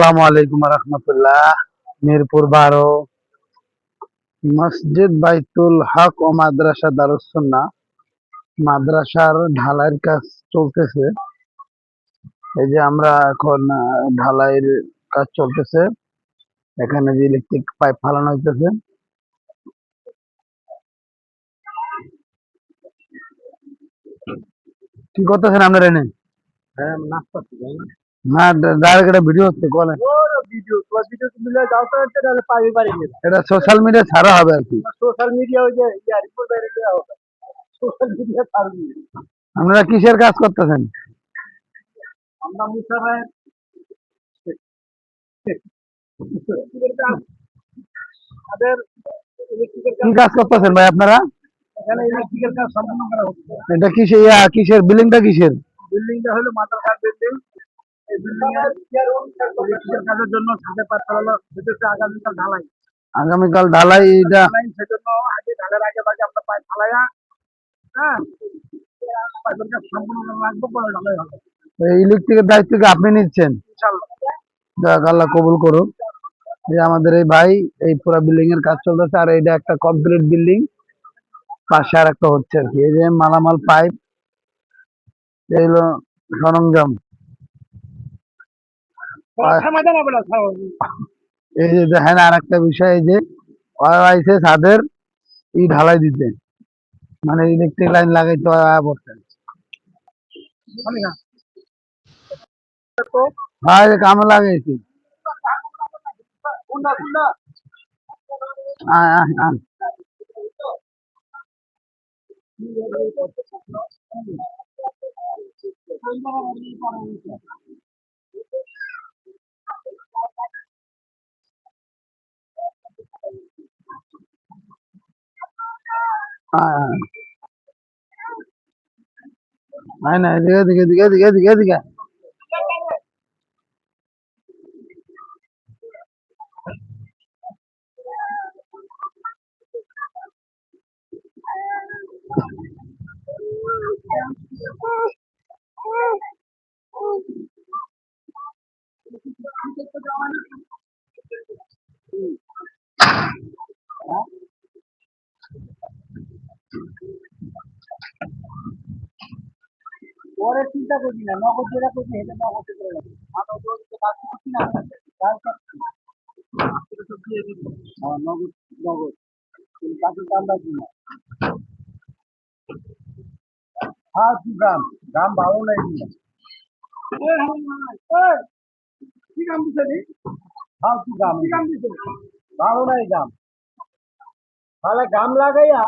আসসালামু আলাইকুম রহমতুল্লাহ। মিরপুর বারো। মসজিদ বাইতুল হক ও মাদ্রাসা দারুসুন্না মাদ্রাসার ঢালাইয়ের কাজ চলতেছে। এই যে আমরা এখন ঢালাইয়ের কাজ চলতেছে। এখানে যে ইলেকট্রিক পাইপ ফালানো হইতেছে। কি করতেছেন আপনারা এনে? হ্যাঁ নাস্তা না ডাইরেক্ট একটা ভিডিও হচ্ছে বলেন ভিডিও তোমার ভিডিও তুলে যাও তো হচ্ছে তাহলে পাবি পারি এটা সোশ্যাল মিডিয়া ছাড়া হবে আর কি সোশ্যাল মিডিয়া ওই যে ইয়া রিপোর্ট বাইরে দেওয়া হবে সোশ্যাল মিডিয়া ছাড়বি আপনারা কিসের কাজ করতেছেন আমরা মুসা ভাই আমাদের ইলেকট্রিকের কি কাজ করতেছেন ভাই আপনারা এখানে ইলেকট্রিকের কাজ সম্পূর্ণ করা হচ্ছে এটা কিসের ইয়া কিসের বিল্ডিংটা কিসের বিল্ডিংটা হলো মাদ্রাসার বিল্ডিং আগামীকাল ঢালাই ঢালাই ইলেকট্রিকের দায়িত্ব কি আপনি নিচ্ছেন? আল্লাহ কবুল করুক। যে আমাদের এই ভাই, এই পুরা বিল্ডিং এর কাজ চলতেছে, আর এটা একটা কমপ্লিট বিল্ডিং পাশে আর একটা হচ্ছে আর কি। এই যে মালামাল পাইপ এই হলো সরঞ্জাম আর- সমাধান হবে না স্বাভাবিক। এই যে দেখেন আর একটা বিষয় এই যে ওরা ছাদের ই ঢালাই দিতে। মানে ইলেকট্রিক লাইন লাগাইতে ওরা আয়া পড়ছে আমি না। হ্যাঁ কামে লাগাইছি। কোনটা, நாயனா இது எதுக்கு எதுக்கு எதுக்கு எதுக்கு எதுக்கு পরে চিন্তা করবি না, নগদ যেটা করবি সেটা নগদ করে রাখবি আমরা তো কাজ করছি না কাজ করছি হ্যাঁ নগদ কিন্তু কাজের দাম না। হ্যাঁ কি দাম? ভালো নাই রে? হ্যাঁ ভালো তাহলে গাম লাগাইয়া